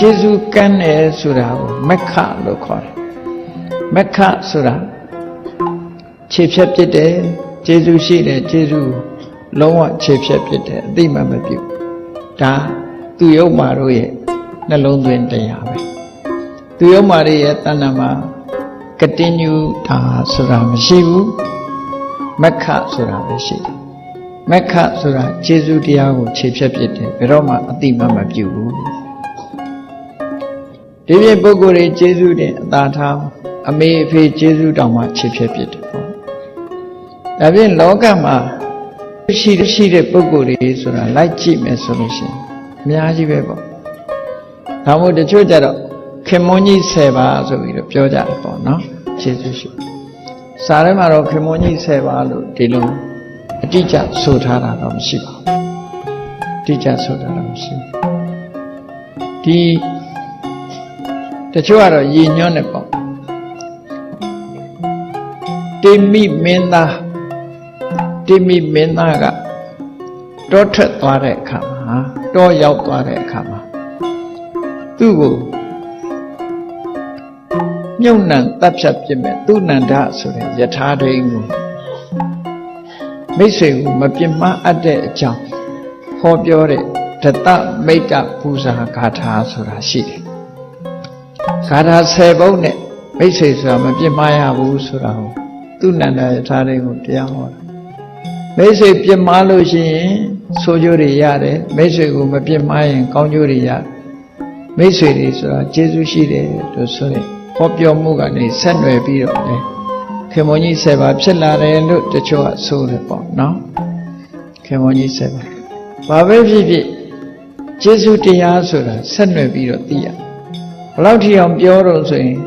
ကျေးဇူးကမ်းတယ်ဆိုတာကိုမက္ခလို့ခေါ်တယ်မက္ခဆိုတာခြေဖြတ်ပြစ်တယ်ကျေးဇူးရှိတယ်ကျေးဇူးလုံးဝခြေဖြတ်ပြစ်တယ်အတိမမပြုဒါသူယုံမာတို့ရဲ့နှလုံးသွင်းတရားပဲသူယုံမာတွေရဲ့တဏ္ဍာမှာကတိညူတာဆိုတာမရှိဘူးမက္ခဆိုတာပဲရှိတယ်မက္ခဆိုတာကျေးဇူးတရားကိုခြေဖြတ်ပြစ်တယ်ဘယ်တော့မှအတိမမပြုဘူး ဒီပြပုဂ္ဂိုလ်တွေကျေးဇူးတင်အသာထားအမေအဖေကျေးဇူးတောင်မှခြေဖြတ်ပြစ်တယ်ပေါ့ဒါဖြင့်လောကမှာရှိရှိတဲ့ပုဂ္ဂိုလ်တွေဆိုတာလိုက်ကြည့်မယ်ဆိုလို့ရှိရင်အများကြီးပဲပေါ့ဒါမို့တချို့ကြတော့ခင်မွန်းကြီး10ပါဆိုပြီးတော့ပြောကြတယ်ပေါ့နော်ကျေးဇူးရှိစာထဲမှာတော့ခင်မွန်းကြီး10ပါလို့ဒီလိုအတိအကျဆိုထားတာတော့မရှိပါဘူးအတိအကျဆိုထားတာမရှိဘူးဒီ တချို့ကတော့ရည်ညွှန်းတယ်ပေါ့တိမိမင်းသားတိမိမင်းသားကတောထွက်သွားတဲ့အခါမှာတောရောက်သွားတဲ့အခါမှာသူ့ကိုမြုပ်နှံတပ်ဖြတ်ပြစ်မဲ့သူနန္ဒဆိုတဲ့ယထာဒိန်ကိုမိတ်ဆွေကိုမပြစ်မှားအပ်တဲ့အကြောင်းဟောပြောတဲ့ဒတမိတ်တပူဇာဂါထာဆိုတာရှိတယ် ဂါထာ10ပုဒ်နဲ့မိတ်ဆွေဆိုတာမပြစ်မှားရဘူးဆိုတာကိုသူနန္ဒယထာဒိန်ကိုတရားဟောတာမိတ်ဆွေပြစ်မှားလို့ရှိရင်ဆိုးကျိုးတွေရတယ်မိတ်ဆွေကိုမပြစ်မှားရင်ကောင်းကျိုးတွေရမိတ်ဆွေတွေဆိုတာကျေးဇူးရှိတယ်လို့ဆိုရင်ဟောပြောမှုကနေဆက်နွယ်ပြီးတော့လေခင်မွန်ကြီး7ပါးဖြစ်လာတယ်လို့တချို့ကဆိုတယ်ပေါ့နော်ခင်မွန်ကြီး7ပါးဘာပဲဖြစ်ဖြစ်ကျေးဇူးတရားဆိုတာဆက်နွယ်ပြီးတော့သိရ ဘလောက်ထီအောင်ပြောတော့ဆိုရင်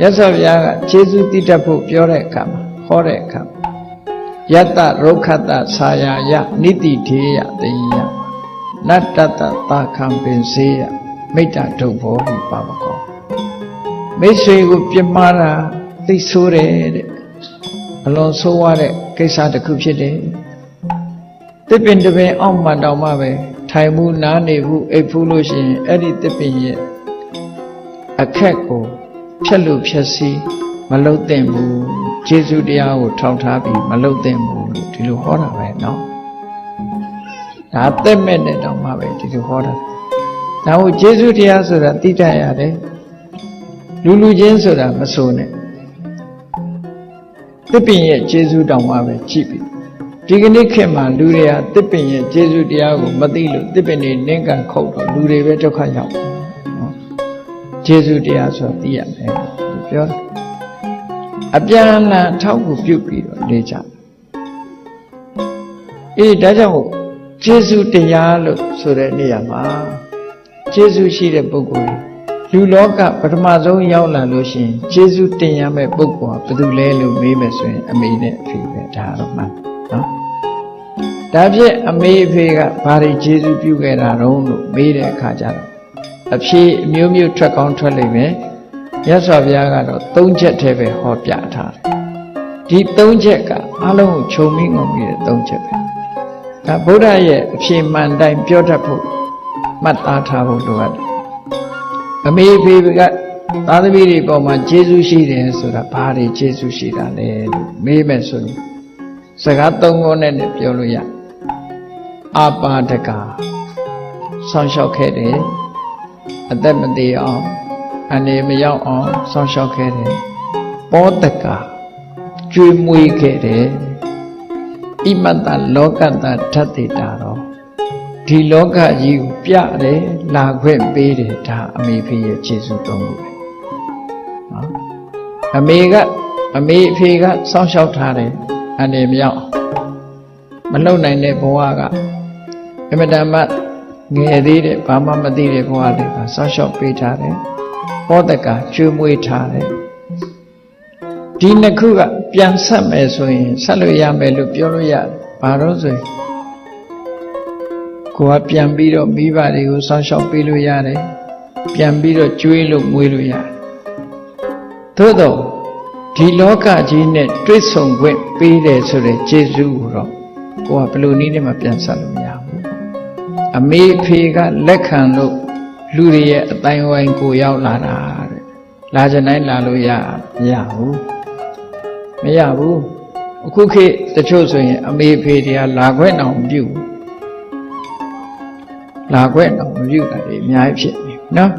ရသော်ဘုရားကကျေးဇူးတည်တတ်ဖို့ပြောတဲ့အခါမှာဟောတဲ့အခါမှာယတ္တရုခတဆာယာယနိတိထေယတေယနတ္တတသာခံပင်စေယမိတ္တဒုဗ္ဗောဟိပါပကောမိတ်ဆွေကိုပြစ်မှားတာသိဆိုးတယ်တဲ့အလွန်ဆိုးရတဲ့ကိစ္စတစ်ခုဖြစ်တယ်တစ်ပင်တစ်ပင်အောက်မှာတောင်မှပဲထိုင်မှုနားနေဘူးအိပ်ဖူးလို့ရှိရင်အဲ့ဒီတစ်ပင်ရဲ့ အခက်ကိုဖြက်လို့ဖြက်စီးမလုတ်သင့်ဘူးကျေးဇူးတရားကိုထောက်ထားပြီးမလုတ်သင့်ဘူးလို့ဒီလိုဟောတာပဲเนาะဒါသက်မဲ့နဲ့တောင်မှပဲဒီလိုဟောတာဒါဟုတ်ကျေးဇူးတရားဆိုတာသိတတ်ရတယ်လူလူချင်းဆိုတာမဆိုနဲ့တစ်ပင်ရဲ့ကျေးဇူးတောင်မှပဲကြည့်ပြီဒီကနေ့ခေတ်မှာလူတွေဟာတစ်ပင်ရဲ့ကျေးဇူးတရားကိုမသိလို့တစ်ပင်တွေနင်းကန်ခုတ်တော့လူတွေပဲဒုက္ခရောက်နော် ကျေးဇူးတရားဆိုတာသိရမယ်လို့ပြောတယ်အပြန်အလှန်ထောက်ကူပြုပြီးတော့နေကြအေးဒါကြောင့်ကျေးဇူးတရားလို့ဆိုတဲ့နေရာမှာကျေးဇူးရှိတဲ့ပုဂ္ဂိုလ်လူလောကပထမဆုံးရောက်လာလို့ရှိရင်ကျေးဇူးတင်ရမယ့်ပုဂ္ဂိုလ်ဟာဘယ်သူလဲလို့မေးမယ်ဆိုရင်အမေနဲ့အဖေပဲဒါတော့မှန်နော်ဒါဖြင့်အမေအဖေကဘာတွေကျေးဇူးပြုခဲ့တာတုံးလို့မေးတဲ့အခါကျတော့ အဖြေအမျိုးမျိုးထွက်ကောင်းထွက်လိမ့်မယ်မြတ်စွာဘုရားကတော့၃ချက်တည်းပဲဟောပြထားတယ်ဒီ၃ချက်ကအားလုံးကိုခြုံပြီးငုံပြီးတဲ့၃ချက်ပဲဒါဗုဒ္ဓရဲ့အဖြေမှန်တိုင်းပြောတတ်ဖို့မှတ်သားထားဖို့လိုအပ်တယ်အမေဖေကသာသမီတွေပေါ်မှာကျေးဇူးရှိတယ်ဆိုတာဘာတွေကျေးဇူးရှိတာလဲလို့မေးမယ်ဆိုရင်စကားသုံးခုနဲ့ပြောလို့ရအာပါဒကာဆောင်းလျှောက်ခဲ့တယ် အသက်မသေးအောင်အနေမရောက်အောင်စောင့်ရှောက်ခဲ့တယ်ပောတကကျွေးမွေးခဲ့တယ်ဣမတလောကတဓာတ်တေတာတော့ဒီလောကကြီးကိုပြတယ်လာခွင့်ပေးတယ်ဒါအမေဖေရဲ့ခြေစွသုံးခုပဲနော်အမေကအမေအဖေကစောင့်ရှောက်ထားတယ်အနေမရောက်မလုံနိုင်တဲ့ဘဝကအမတမ ငယ်သေးတဲ့ဘာမှမသိတဲ့ဘဝတွေကစောင့်ရှောက်ပေးထားတယ်ပောတကကျွေးမွေးထားတယ်ဒီနှစ်ခုကပြန်ဆက်မယ်ဆိုရင်ဆက်လို့ရမယ်လို့ပြောလို့ရတယ်ဘာလို့ဆိုရင်ကိုကပြန်ပြီးတော့မိဘတွေကိုစောင့်ရှောက်ပေးလို့ရတယ်ပြန်ပြီးတော့ကျွေးလို့မွေးလို့ရတယ်သို့တော့ဒီလောကကြီးနဲ့တွေ့ဆုံခွင့်ပေးတယ်ဆိုတဲ့ကျေးဇူးကိုတော့ကိုကဘယ်လိုနည်းနဲ့မှပြန်ဆက်လို့မရဘူး အမေဖေကလက်ခံလို့လူတွေရဲ့အတိုင်းဝိုင်းကိုရောက်လာတာတဲ့လာကြတိုင်းလာလို့ရမရဘူးမရဘူးအခုခေတ်တချို့ဆိုရင် အမေဖေတွေကလာခွင့်အောင်မပြုဘူးလာခွင့်အောင်မပြုတာတွေအများကြီးဖြစ်နေနော်